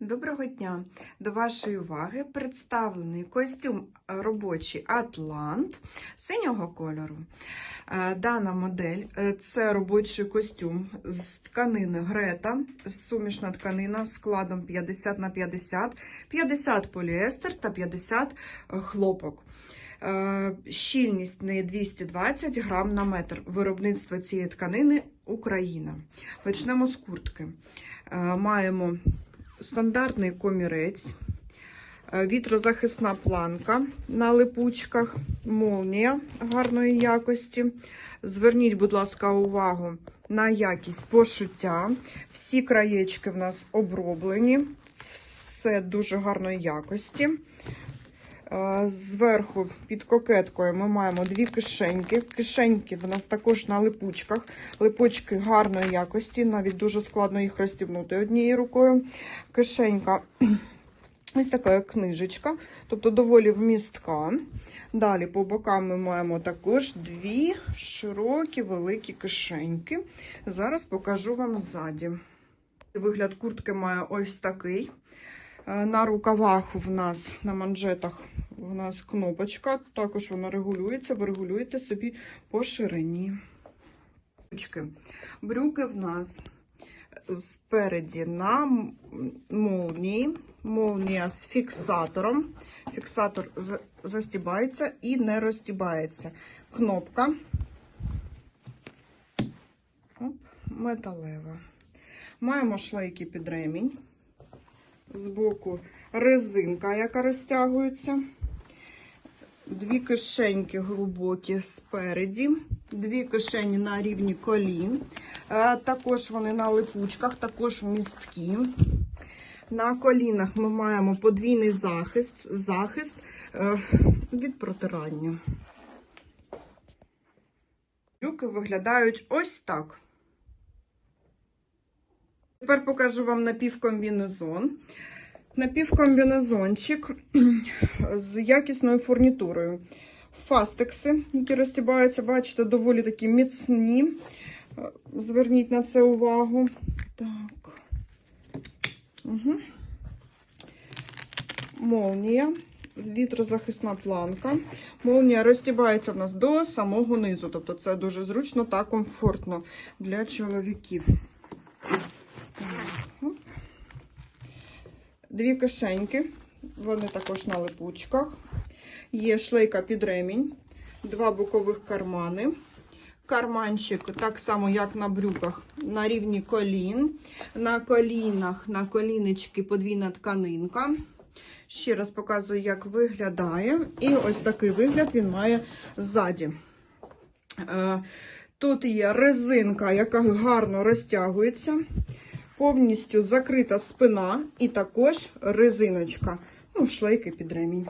Доброго дня! До вашої уваги представлений костюм робочий Атлант синього кольору. Е, Дана модель е, це робочий костюм з тканини Грета, сумішна тканина з складом 50 на 50, 50 поліестер та 50 хлопок. Е, Щільність неї 220 грам на метр. Виробництво цієї тканини Україна. Почнемо з куртки. Е, Маємо стандартний комірець, е, вітрозахисна планка на липучках, молнія гарної якості. Зверніть, будь ласка, увагу на якість пошиття. Всі краєчки в нас оброблені, все дуже гарної якості. Е, Зверху під кокеткою ми маємо дві кишеньки. Кишеньки в нас також на липучках. Липучки гарної якості, навіть дуже складно їх розстібнути однією рукою. Кишенька ось така книжечка, тобто доволі вмістка. Далі по бокам ми маємо також дві широкі великі кишеньки. Зараз покажу вам ззаді. Вигляд куртки має ось такий. Е, На рукавах в нас на манжетах у нас кнопочка, також вона регулюється, ви регулюєте собі по ширині. Брюки в нас спереді на молнії, молнія з фіксатором. Фіксатор застібається і не розстібається. Кнопка Оп, металева. Маємо шлейки під ремінь. Збоку резинка, яка розтягується. Дві кишеньки глибокі спереді, дві кишені на рівні колін. Е, Також вони на липучках, також місткі. На колінах ми маємо подвійний захист, захист е, від протирання. Брюки виглядають ось так. Тепер покажу вам напівкомбінезон. Напівкомбінезончик з якісною фурнітурою. Фастекси, які розтібаються, бачите, доволі такі міцні. Зверніть на це увагу. Так. Угу. Молнія. Вітрозахисна планка. Молнія розтібається в нас до самого низу. Тобто це дуже зручно та комфортно для чоловіків. Оп. Дві кишеньки, вони також на липучках. Є шлейка під ремінь, два бокових кармани. Карманчик, так само, як на брюках, на рівні колін. На колінах, на коліночки подвійна тканинка. Ще раз показую, як виглядає. І ось такий вигляд він має ззаді. Е, Тут є резинка, яка гарно розтягується. Повністю закрита спина і також резиночка. Ну, шлейки під ремінь.